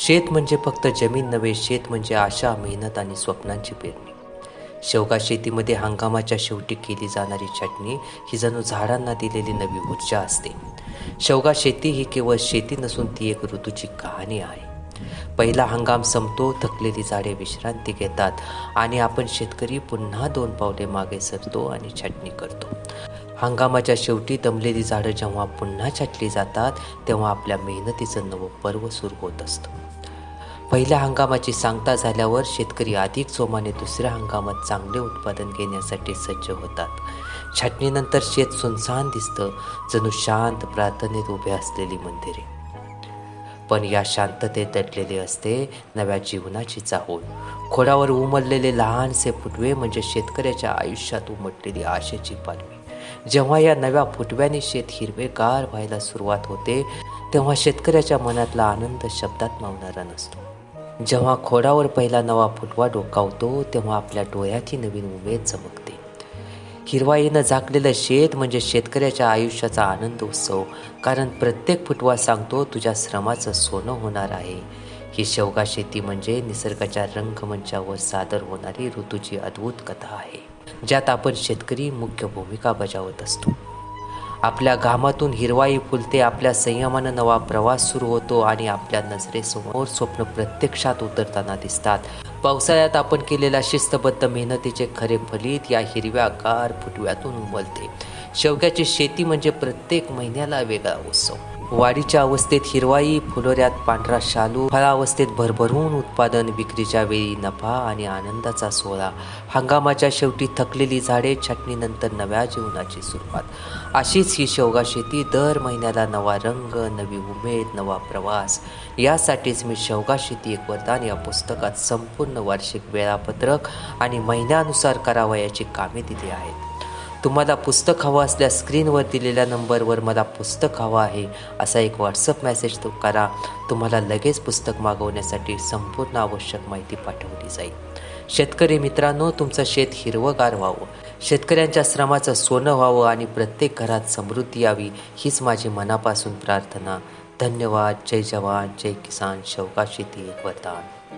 शेत म्हणजे फक्त जमीन नव्हे शेत म्हणजे आशा मेहनत आणि स्वप्नांची पेरणी. शेवगा शेतीमध्ये हंगामाच्या शेवटी केली जाणारी छाटणी ही जणू झाडांना दिलेली नवी ऊर्जा असते. शेवगा शेती ही केवळ शेती नसून ती एक ऋतूची कहाणी आहे. पहिला हंगाम संपतो थकलेली झाडे विश्रांती घेतात आणि आपण शेतकरी पुन्हा दोन पावले मागे सरतो आणि छाटणी करतो. हंगामाच्या शेवटी दमलेली झाडं जेव्हा पुन्हा छाटली जातात तेव्हा आपल्या मेहनतीचं नवं पर्व सुरू होत असतं. पहिल्या हंगामाची सांगता झाल्यावर शेतकरी अधिक जोमाने दुसऱ्या हंगामात चांगले उत्पादन घेण्यासाठी सज्ज होतात. छाटणीनंतर शेत सुनसान दिसतं जणू शांत प्रार्थनेत उभे असलेली मंदिरे. पण या शांततेत दडलेले असते नव्या जीवनाची चाहूल. खोडावर उमललेले लहानसे फुटवे म्हणजे शेतकऱ्याच्या आयुष्यात उमटलेली आशेची पालवी. जेव्हा या नव्या फुटव्याने शेत हिरवेगार व्हायला सुरुवात होते तेव्हा शेतकऱ्याच्या मनातला आनंद शब्दात मावणारा नसतो. जेव्हा खोडावर पहिला नवा फुटवा डोकावतो तेव्हा आपल्या डोळ्याची नवीन उमेद चमकते. हिरवाईनं झाकलेलं शेत म्हणजे शेतकऱ्याच्या आयुष्याचा आनंद उत्सव कारण प्रत्येक फुटवा सांगतो तुझ्या श्रमाचं सोनं होणार आहे. ही शेवगा शेती म्हणजे निसर्गाच्या रंगमंचावर सादर होणारी ऋतूची अद्भुत कथा आहे. ज्यात आपण शेतकरी मुख्य भूमिका बजावत असतो. आपल्या घामातून हिरवाई फुलते आपल्या संयमानं नवा प्रवास सुरू होतो आणि आपल्या नजरेसमोर स्वप्न प्रत्यक्षात उतरताना दिसतात. पावसाळ्यात आपण केलेल्या शिस्तबद्ध मेहनतीचे खरे फलित या हिरव्या गार फुटव्यातून उमलते. शेवग्याची शेती म्हणजे प्रत्येक महिन्याला वेगळा उत्सव. वाढीच्या अवस्थेत हिरवाई फुलोऱ्यात पांढरा शालू फळावस्थेत भरभरून उत्पादन विक्रीच्या वेळी नफा आणि आनंदाचा सोहळा. हंगामाच्या शेवटी थकलेली झाडे छटणीनंतर नव्या जीवनाची सुरुवात. अशीच ही शेवगा शेती दर महिन्याला नवा रंग नवी उमेद नवा प्रवास. यासाठीच मी शेवगा शेती एक वरदान या पुस्तकात संपूर्ण वार्षिक वेळापत्रक आणि महिन्यानुसार करावयाची कामे दिली आहेत. तुम्हाला पुस्तक हवं असल्यास स्क्रीनवर दिलेल्या नंबरवर मला पुस्तक हवं आहे असा एक व्हॉट्सअप मेसेज तो करा. तुम्हाला लगेच पुस्तक मागवण्यासाठी संपूर्ण आवश्यक माहिती पाठवली जाईल. शेतकरी मित्रांनो तुमचं शेत हिरवंगार व्हावं. शेतकऱ्यांच्या श्रमाचं सोनं व्हावं आणि प्रत्येक घरात समृद्धी यावी हीच माझी मनापासून प्रार्थना. धन्यवाद. जय जवान. जय किसान. शेवका शेती एक वरदान.